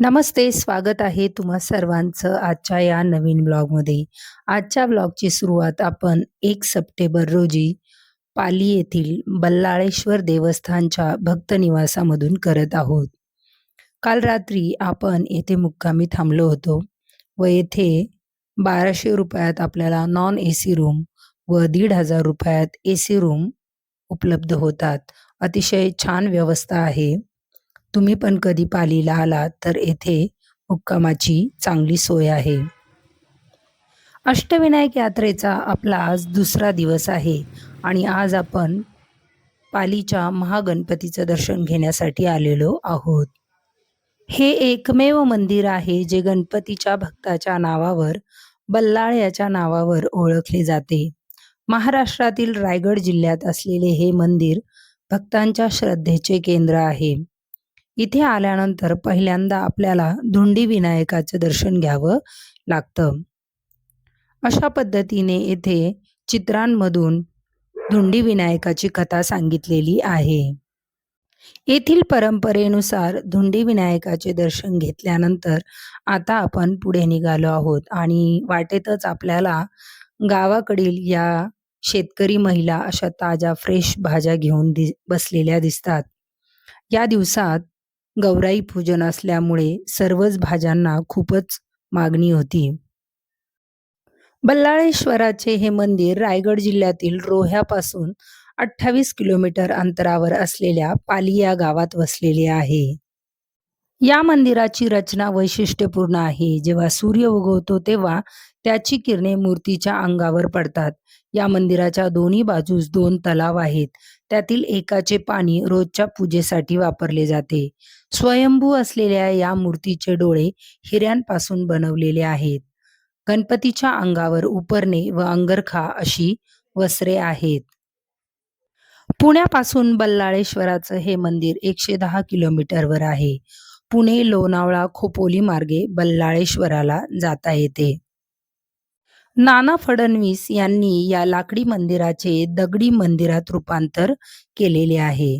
नमस्ते, स्वागत आहे तुम्हा सर्वांचं आजच्या या नवीन ब्लॉगमध्ये. आजच्या ब्लॉगची सुरुवात आपण एक सप्टेंबर रोजी पाली येथील बल्लाळेश्वर देवस्थानच्या भक्त निवासामधून करत आहोत. काल रात्री आपण येथे मुक्कामी थांबलो होतो व येथे बाराशे रुपयात आपल्याला नॉन ए सी रूम व दीड हजार रुपयात ए सी रूम उपलब्ध होतात. अतिशय छान व्यवस्था आहे. तुम्ही पण कधी पालीला आलात तर येथे मुक्कामाची चांगली सोय आहे. अष्टविनायक यात्रेचा आपला आज दुसरा दिवस आहे आणि आज आपण पालीच्या महागणपतीचं दर्शन घेण्यासाठी आलेलो आहोत. हे एकमेव मंदिर आहे जे गणपतीच्या भक्ताच्या नावावर बल्लाळ याच्या नावावर ओळखले जाते. महाराष्ट्रातील रायगड जिल्ह्यात असलेले हे मंदिर भक्तांच्या श्रद्धेचे केंद्र आहे. इथे आल्यानंतर पहिल्यांदा आपल्याला धुंडी विनायकाचं दर्शन घ्यावं लागतं. अशा पद्धतीने येथे चित्रांमधून धुंडी विनायकाची कथा सांगितलेली आहे. येथील परंपरेनुसार धुंडी विनायकाचे दर्शन घेतल्यानंतर आता आपण पुढे निघालो आहोत आणि वाटेतच आपल्याला गावाकडील या शेतकरी महिला अशा ताज्या फ्रेश भाज्या घेऊन दि बसलेल्या दिसतात. या दिवसात गौराई पूजन असल्यामुळे सर्वच भाज्यांना खूपच मागणी होती. बल्लाळेश्वराचे हे मंदिर रायगड जिल्ह्यातील रोह्यापासून 28 किलोमीटर अंतरावर असलेल्या पाली या गावात वसलेले आहे. या मंदिराची रचना वैशिष्ट्यपूर्ण आहे. जेव्हा सूर्य उगवतो तेव्हा त्याची किरणे मूर्तीच्या अंगावर पडतात. या मंदिराच्या दोन्ही बाजूस दोन तलाव आहेत. त्यातील एकाचे पाणी रोजच्या पूजेसाठी वापरले जाते. स्वयंभू असलेल्या या मूर्तीचे डोळे हिऱ्यांपासून बनवलेले आहेत. गणपतीच्या अंगावर उपरणे व अंगरखा अशी वस्त्रे आहेत. पुण्यापासून बल्लाळेश्वराचं हे मंदिर 110 किलोमीटरवर आहे. पुणे लोणावळा खोपोली मार्गे बल्लाळेश्वराला जाता येते. नाना फडणवीस यांनी या लाकडी मंदिराचे दगडी मंदिरात रूपांतर केलेले आहे.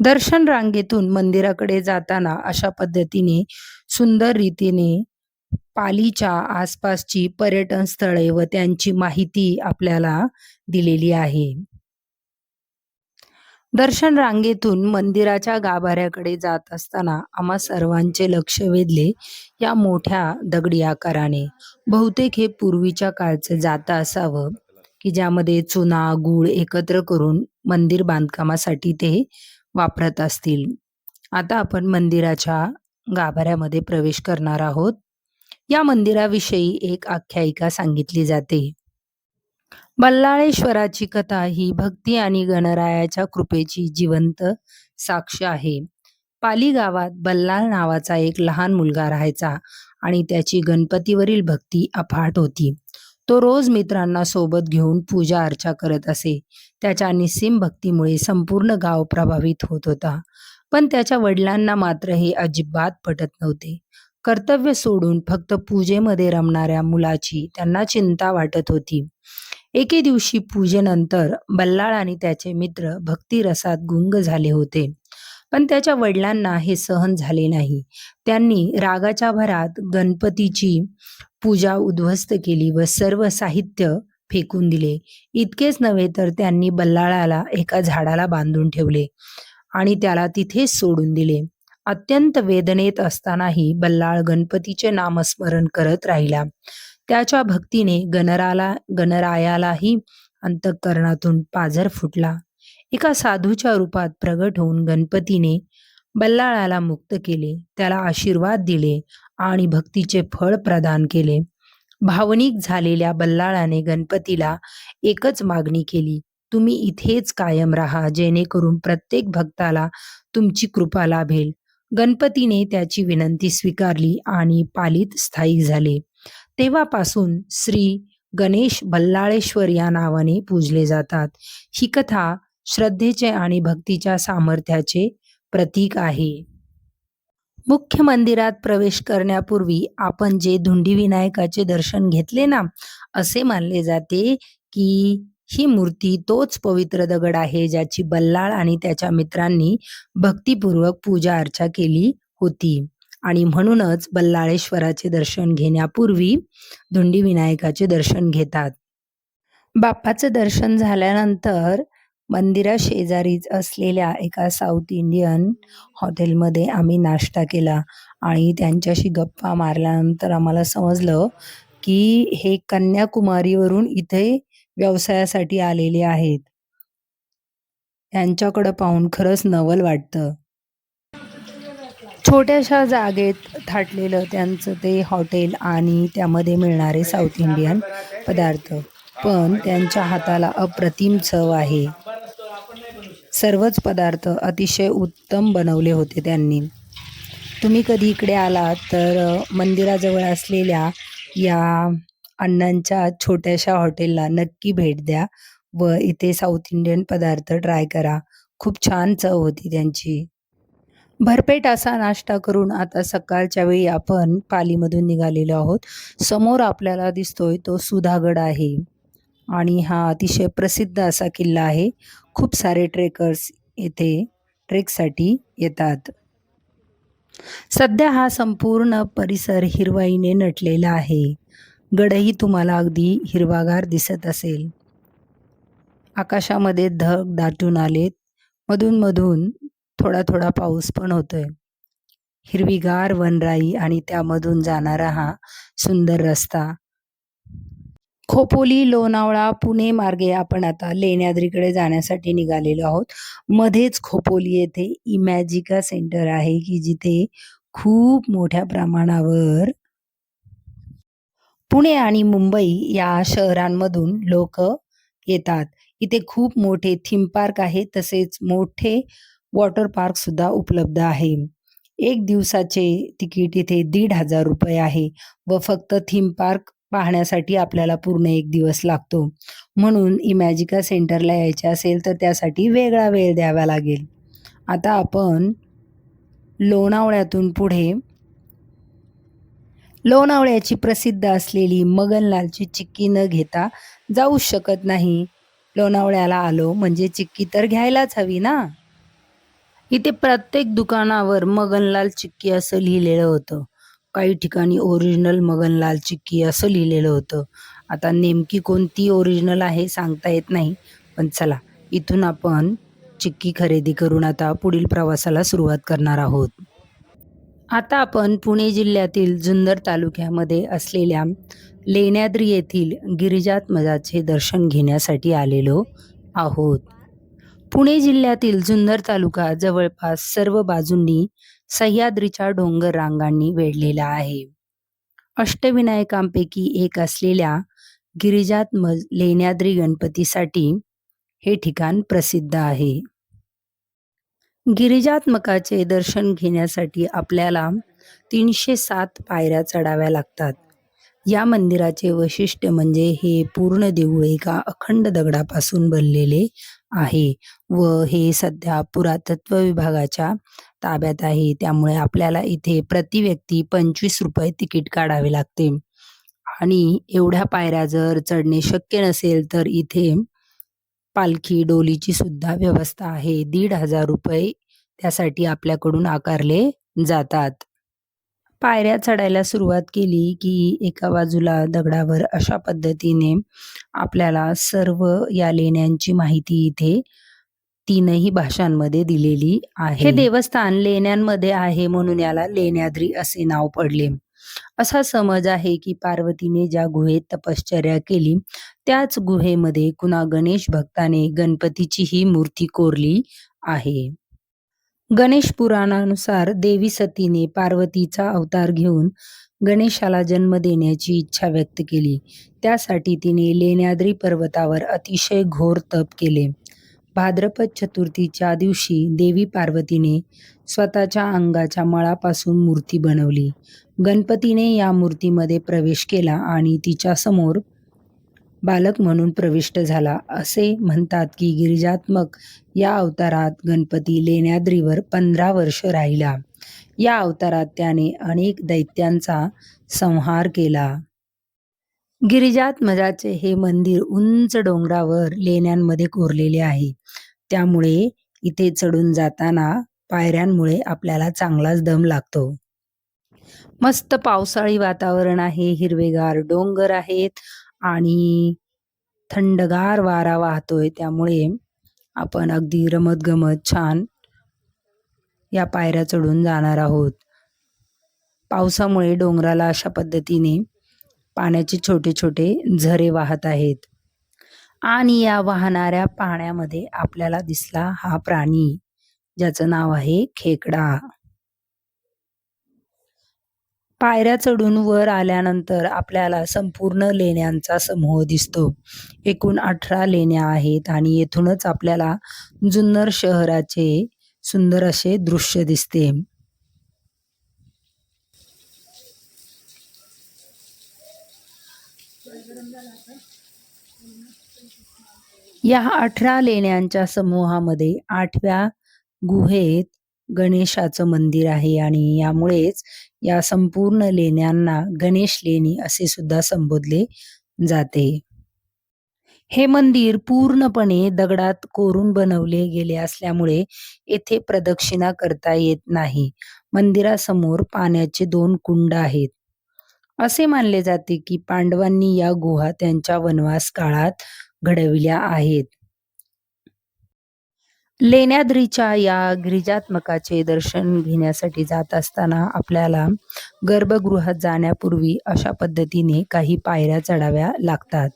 दर्शन रांगेतून मंदिराकडे जाताना अशा पद्धतीने सुंदर रीतीने पालीच्या आसपासची पर्यटन स्थळे व त्यांची माहिती आपल्याला दिलेली आहे. दर्शन रांगेतून मंदिराच्या गाभाऱ्याकडे जात असताना आम्हा सर्वांचे लक्ष वेधले या मोठ्या दगडी आकाराने. बहुतेक हे पूर्वीच्या काळचं जातं असावं की ज्यामध्ये चुना, गूळ एकत्र करून मंदिर बांधकामासाठी ते वापरत असतील. आता आपण मंदिराच्या गाभाऱ्यामध्ये प्रवेश करणार आहोत. या मंदिराविषयी एक आख्यायिका सांगितली जाते. बल्लाळेश्वराची कथा ही भक्ती आणि गणरायाच्या कृपेची जिवंत साक्ष आहे. पाली गावात बल्लाळ नावाचा एक लहान मुलगा राहायचा आणि त्याची गणपतीवरील भक्ती अफाट होती. तो रोज मित्रांना सोबत घेऊन पूजा अर्चा करत असे. त्याच्या निस्सीम भक्तीमुळे संपूर्ण गाव प्रभावित होत होता. पण त्याच्या वडिलांना मात्र हे अजिबात पटत नव्हते. कर्तव्य सोडून फक्त पूजेमध्ये रमणाऱ्या मुलाची त्यांना चिंता वाटत होती. एके दिवशी पूजेनंतर बल्लाळ आणि त्याचे मित्र भक्तिरसात गुंग झाले होते. पण त्याच्या वडिलांना हे सहन झाले नाही. त्यांनी रागाच्या भरात गणपतीची पूजा उद्ध्वस्त केली व सर्व साहित्य फेकून दिले. इतकेच नव्हे तर त्यांनी बल्लाळाला एका झाडाला बांधून ठेवले आणि त्याला तिथेच सोडून दिले. अत्यंत वेदनेत असतानाही बल्लाळ गणपतीचे नामस्मरण करत राहिला. त्याच्या भक्तीने गणराला गणरायालाही अंतःकरणातून पाझर फुटला. एका साधूच्या रूपात प्रगट होऊन गणपतीने बल्लाळाला मुक्त केले, त्याला आशीर्वाद दिले आणि भक्तीचे फळ प्रदान केले. भावनिक झालेल्या बल्लाळाने गणपतीला एकच मागणी केली, तुम्ही इथेच कायम राहा जेणेकरून प्रत्येक भक्ताला तुमची कृपा लाभेल. गणपतीने त्याची विनंती स्वीकारली आणि पालीत स्थायिक झाले. तेव्हापासून श्री गणेश बल्लाळेश्वर या नावाने पूजले जातात. ही कथा श्रद्धेचे आणि भक्तीच्या सामर्थ्याचे प्रतीक आहे. मुख्य मंदिरात प्रवेश करण्यापूर्वी आपण जे धुंडी विनायकाचे दर्शन घेतले ना, असे मानले जाते की ही मूर्ती तोच पवित्र दगड आहे ज्याची बल्लाळ आणि त्याच्या मित्रांनी भक्तिपूर्वक पूजा अर्चा केली होती. आणि म्हणूनच बल्लाळेश्वराचे दर्शन घेण्यापूर्वी धुंडी विनायकाचे दर्शन घेतात. बाप्पाचं दर्शन झाल्यानंतर मंदिराशेजारीच असलेल्या एका साऊथ इंडियन हॉटेलमध्ये आम्ही नाश्ता केला आणि त्यांच्याशी गप्पा मारल्यानंतर आम्हाला समजलं की हे कन्याकुमारीवरून इथे व्यवसायासाठी आलेले आहेत. यांच्याकडं पाहून खरंच नवल वाटतं. छोट्याशा जागेत थाटलेलं त्यांचं ते हॉटेल आणि त्यामध्ये मिळणारे साऊथ इंडियन पदार्थ. पण त्यांच्या हाताला अप्रतिम चव आहे. सर्वच पदार्थ अतिशय उत्तम बनवले होते त्यांनी. तुम्ही कधी इकडे आलात तर मंदिराजवळ असलेल्या या अण्णांच्या छोट्याशा हॉटेलला नक्की भेट द्या व इथे साऊथ इंडियन पदार्थ ट्राय करा. खूप छान चव होती त्यांची. भरपेट असा नाश्ता करून आता सकाळच्या वेळी आपण पालीमधून निघालेलो आहोत. समोर आपल्याला दिसतोय तो सुधागड आहे. आणि हा अतिशय प्रसिद्ध असा किल्ला आहे. खूप सारे ट्रेकर्स येथे ट्रेकसाठी येतात. सध्या हा संपूर्ण परिसर हिरवाईने नटलेला आहे. गडही तुम्हाला अगदी हिरवागार दिसत असेल. आकाशामध्ये धग दाटून आलेत. मधून मधून थोडा थोडा पाऊस पण होतोय. हिरवीगार वनराई आणि त्यामधून जाणारा हा सुंदर रस्ता. खोपोली लोणावळा पुणे मार्गे आपण आता लेण्याद्रीकडे जाण्यासाठी निघालेलो आहोत. मध्येच खोपोली येथे इमॅजिका सेंटर आहे की जिथे खूप मोठ्या प्रमाणावर पुणे आणि मुंबई या शहरांमधून लोक येतात. इथे खूप मोठे थीम पार्क आहे तसेच मोठे वॉटर पार्कसुद्धा उपलब्ध आहे. एक दिवसाचे तिकीट इथे दीड हजार रुपये आहे व फक्त थीम पार्क पाहण्यासाठी आपल्याला पूर्ण एक दिवस लागतो. म्हणून इमॅजिका सेंटरला यायचे असेल तर त्यासाठी वेगळा वेळ द्यावा लागेल. आता आपण लोणावळ्यातून पुढे लोणावळ्याची प्रसिद्ध असलेली मगनलालची चिक्की न घेता जाऊच शकत नाही. लोणावळ्याला आलो म्हणजे चिक्की तर घ्यायलाच हवी ना? इथे प्रत्येक दुकानावर मगनलाल चिक्की असं लिहिलेलं होतं. काही ठिकाणी ओरिजिनल मगनलाल चिक्की असं लिहिलेलं होतं. आता नेमकी कोणती ओरिजिनल आहे सांगता येत नाही पण चला इथून आपण चिक्की खरेदी करून आता पुढील प्रवासाला सुरुवात करणार आहोत. आता आपण पुणे जिल्ह्यातील जुन्नर तालुक्यामध्ये असलेल्या लेण्याद्री येथील गिरिजात्मजाचे दर्शन घेण्यासाठी आलेलो आहोत. पुणे जिल्ह्यातील जुन्नर तालुका जवळपास सर्व बाजूंनी सह्याद्रीच्या डोंगर रांगांनी वेढलेला आहे. अष्टविनायकांपैकी एक असलेल्या गिरिजात्मज लेण्याद्री गणपतीसाठी हे ठिकाण प्रसिद्ध आहे. गिरिजात्मकाचे दर्शन घेण्यासाठी आपल्याला तीनशे सात पायऱ्या चढाव्या लागतात. या मंदिराचे वैशिष्ट्य म्हणजे हे पूर्ण देऊळ एका अखंड दगडापासून बनलेले आहे व हे सध्या पुरातत्व विभागाच्या ताब्यात आहे. त्यामुळे आपल्याला इथे प्रति व्यक्ती पंचवीस रुपये तिकीट काढावे लागते. आणि एवढ्या पायऱ्या जर चढणे शक्य नसेल तर इथे पालखी डोलीची सुद्धा व्यवस्था आहे. दीड हजार रुपये त्यासाठी आपल्याकडून आकारले जातात. पायऱ्या चढायला सुरुवात केली की एका बाजूला दगडावर अशा पद्धतीने आपल्याला सर्व या लेण्यांची माहिती इथे तीनही भाषांमध्ये दिलेली आहे. हे देवस्थान लेण्यांमध्ये आहे म्हणून याला लेण्याद्री असे नाव पडले. असा समज आहे की पार्वतीने ज्या गुहेत तपश्चर्या केली त्याच गुहेमध्ये कुणा गणेश भक्ताने गणपतीची ही मूर्ती कोरली आहे. गणेश पुराणानुसार देवी सतीने पार्वतीचा अवतार घेऊन गणेशाला जन्म देण्याची इच्छा व्यक्त केली. त्यासाठी तिने लेण्याद्री पर्वतावर अतिशय घोर तप केले. भाद्रपद चतुर्थीच्या दिवशी देवी पार्वतीने स्वतःच्या अंगाच्या मळापासून मूर्ती बनवली. गणपतीने या मूर्तीमध्ये प्रवेश केला आणि तिच्या समोर बालक म्हणून प्रविष्ट झाला. असे म्हणतात की गिरिजात्मक या अवतारात गणपती लेण्याद्रीवर पंधरा वर्ष राहिला. या अवतारात त्याने अनेक दैत्यांचा संहार केला. गिरिजात्मजाचे हे मंदिर उंच डोंगरावर लेण्यांमध्ये कोरलेले आहे. त्यामुळे इथे चढून जाताना पायऱ्यांमुळे आपल्याला चांगलाच दम लागतो. मस्त पावसाळी वातावरण आहे हिरवेगार डोंगर आहेत आणि थंडगार वारा वाहतोय त्यामुळे आपण अगदी रमतगमत छान या पायऱ्या चढून जाणार आहोत. पावसामुळे डोंगराला अशा पद्धतीने पाण्याचे छोटे छोटे झरे वाहत आहेत आणि या वाहणाऱ्या पाण्यामध्ये आपल्याला दिसला हा प्राणी ज्याचं नाव आहे खेकडा. पायऱ्या चढून वर आल्यानंतर आपल्याला संपूर्ण लेण्यांचा समूह दिसतो. एकूण अठरा लेण्या आहेत आणि येथूनच आपल्याला जुन्नर शहराचे सुंदर असे दृश्य दिसते. या अठरा लेण्यांच्या समूहामध्ये आठव्या गुहेत गणेशाचं मंदिर आहे आणि यामुळेच या संपूर्ण लेण्यांना गणेश लेणी असे सुद्धा संबोधले जाते. हे मंदिर पूर्णपणे दगडात कोरून बनवले गेले असल्यामुळे येथे प्रदक्षिणा करता येत नाही. मंदिरासमोर पाण्याचे दोन कुंड आहेत. असे मानले जाते की पांडवांनी या गुहा त्यांच्या वनवास काळात घडविल्या आहेत. लेण्याद्रीच्या या गिरिजात्मकाचे दर्शन घेण्यासाठी जात असताना आपल्याला गर्भगृहात जाण्यापूर्वी अशा पद्धतीने काही पायऱ्या चढाव्या लागतात.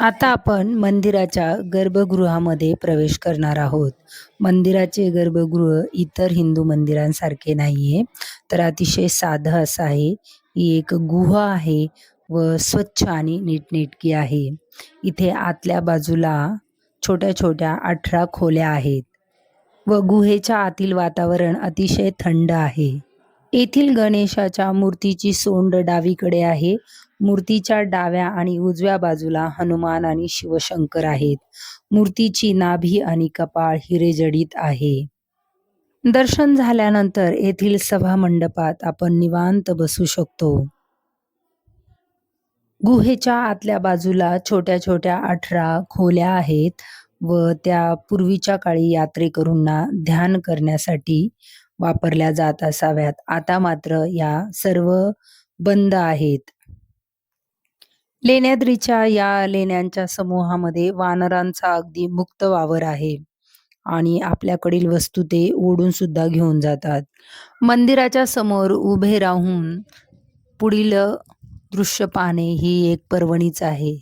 आता आपण मंदिराच्या गर्भगृहामध्ये प्रवेश करणार आहोत. मंदिराचे गर्भगृह इतर हिंदू मंदिरांसारखे नाहीये तर अतिशय साधं असं आहे. ही एक गुहा आहे. व स्वच्छ आणि नीटनेटकी आहे. इथे आतल्या बाजूला छोट्या छोट्या अठरा खोल्या आहेत व गुहेच्या आतील वातावरण अतिशय थंड आहे. येथील गणेशाच्या मूर्तीची सोंड डावीकडे आहे. मूर्तीच्या डाव्या आणि उजव्या बाजूला हनुमान आणि शिवशंकर आहेत. मूर्तीची नाभी आणि कपाळ हिरेजडित आहे. दर्शन झाल्यानंतर येथील सभा मंडपात आपण निवांत बसू शकतो. गुहेच्या आतल्या बाजूला छोट्या छोट्या अठरा खोल्या आहेत व त्या पूर्वीच्या काळी यात्रेकरूंना ध्यान करण्यासाठी वापरल्या जात असाव्यात. आता मात्र या सर्व बंद आहेत. लेण्याद्रीच्या या लेण्यांच्या समूहामध्ये वानरांचा अगदी मुक्त वावर आहे आणि आपल्याकडील वस्तू ते ओढून सुद्धा घेऊन जातात. मंदिराच्या समोर उभे राहून पुढील दृश्य पाहणे ही एक पर्वणीच आहे.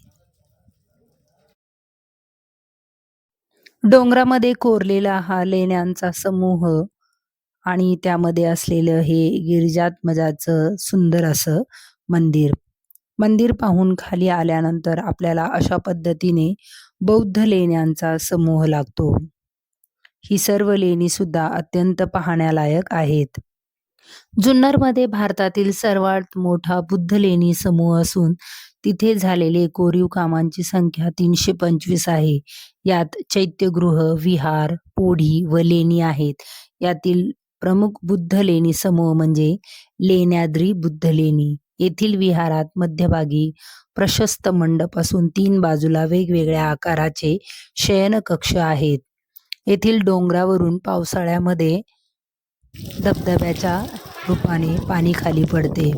डोंगरामध्ये कोरलेला हा लेण्यांचा समूह आणि त्यामध्ये असलेलं हे गिरिजात्मजाचं सुंदर असं मंदिर. मंदिर पाहून खाली आल्यानंतर आपल्याला अशा पद्धतीने बौद्ध लेण्यांचा समूह लागतो. ही सर्व लेणी सुद्धा अत्यंत पाहण्यालायक आहेत. जुन्नरमध्ये भारतातील सर्वात मोठा बुद्ध लेणी समूह असून तिथे झालेले कोरीव कामांची संख्या तीनशे पंचवीस आहे. यात चैत्यगृह विहार पोढी व लेणी आहेत. यातील प्रमुख बुद्ध लेणी समूह म्हणजे लेण्याद्री बुद्ध लेणी येथील विहारात मध्यभागी प्रशस्त मंडप असून तीन बाजूला वेगवेगळ्या आकाराचे शयनकक्ष आहेत. येथील डोंगरावरून पावसाळ्यामध्ये धबधब्याच्या रूपाने पाणी खाली पडते.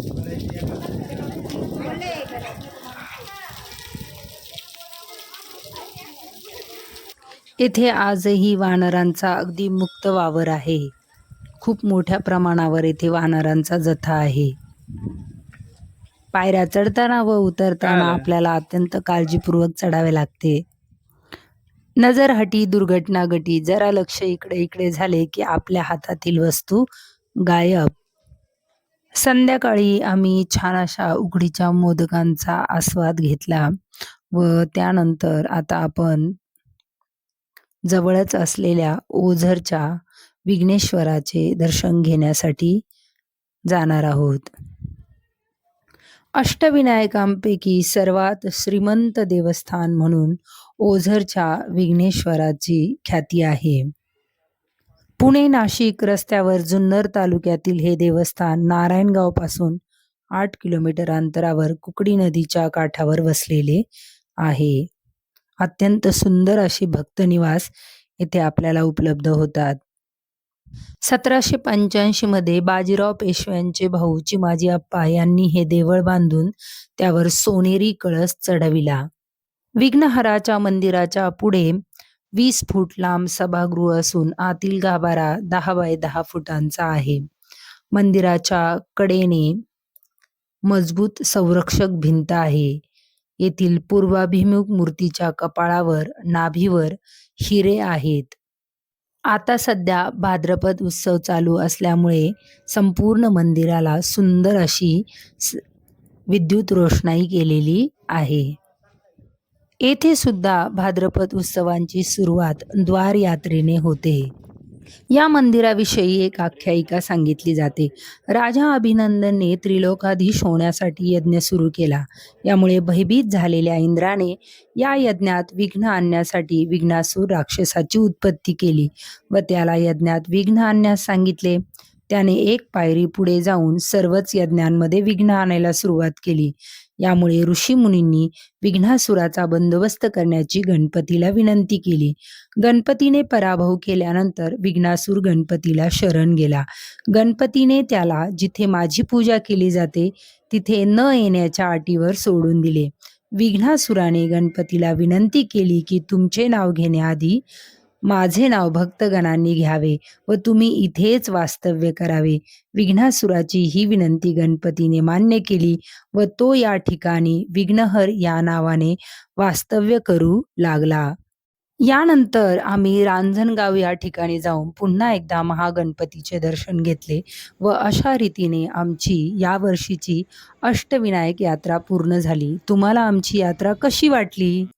येथे आजही वानरांचा अगदी मुक्त वावर आहे. खूप मोठ्या प्रमाणावर येथे वानरांचा जथा आहे. पायऱ्या चढताना व उतरताना आपल्याला अत्यंत काळजीपूर्वक चढावे लागते. नजर हटी दुर्घटना घटी. जरा लक्ष इकडे इकडे झाले की आपल्या हातातील वस्तू गायब. संध्याकाळी आम्ही छान अशा उकडीच्या मोदकांचा आस्वाद घेतला व त्यानंतर आता आपण जवळच असलेल्या ओझरच्या विघ्नेश्वराचे दर्शन घेण्यासाठी जाणार आहोत. अष्टविनायकांपैकी सर्वात श्रीमंत देवस्थान म्हणून ओझरच्या विघ्नेश्वराची ख्याती आहे पुणे नाशिक रस्त्यावर जुन्नर तालुक्यातील हे देवस्थान नारायणगावपासून आठ किलोमीटर अंतरावर कुकडी नदीच्या काठावर वसलेले आहे अत्यंत सुंदर अशी भक्तनिवास येथे आपल्याला उपलब्ध होतात. सतराशे पंच्याऐंशी मध्ये बाजीराव पेशव्यांचे भाऊ चिमाजी अप्पा यांनी हे देवळ बांधून त्यावर सोनेरी कळस चढविला. विघ्नहराच्या मंदिराच्या पुढे वीस फूट लांब सभागृह असून आतील गाभारा दहा बाय दहा फुटांचा आहे. मंदिराच्या कडेने मजबूत संरक्षक भिंत आहे. येथील पूर्वाभिमुख मूर्तीच्या कपाळावर, नाभीवर हिरे आहेत. आता सध्या भाद्रपद उत्सव चालू असल्यामुळे संपूर्ण मंदिराला सुंदर अशी विद्युत रोषणाई केलेली आहे. येथे सुद्धा भाद्रपद उत्सवांची सुरुवात द्वार यात्रेने होते. या मंदिराविषयी एक आख्यायिका सांगितली जाते. राजा अभिनंदनने त्रिलोकाधीश होण्यासाठी यज्ञ सुरू केला. यामुळे भयभीत झालेल्या इंद्राने या यज्ञात विघ्न आणण्यासाठी विघ्नासूर राक्षसाची उत्पत्ती केली व त्याला यज्ञात विघ्न आणण्यास सांगितले. त्याने एक पायरी पुढे जाऊन सर्वच यज्ञांमध्ये विघ्न आणायला सुरुवात केली. यामुळे ऋषीमुनींनी विघ्नासुराचा बंदोबस्त करण्याची गणपतीला विनंती केली. गणपतीने पराभव केल्यानंतर विघ्नासूर गणपतीला शरण गेला. गणपतीने त्याला जिथे माझी पूजा केली जाते तिथे न येण्याच्या अटीवर सोडून दिले. विघ्नासुराने गणपतीला विनंती केली की तुमचे नाव घेण्याआधी माझे नाव भक्तगणांनी घ्यावे व तुम्ही इथेच वास्तव्य करावे. विघ्नासुराची ही विनंती गणपतीने मान्य केली व तो या ठिकाणी विघ्नहर या नावाने वास्तव्य करू लागला. यानंतर आम्ही रांजणगाव या ठिकाणी जाऊन पुन्हा एकदा महागणपतीचे दर्शन घेतले व अशा रीतीने आमची यावर्षीची अष्टविनायक यात्रा पूर्ण झाली. तुम्हाला आमची यात्रा कशी वाटली?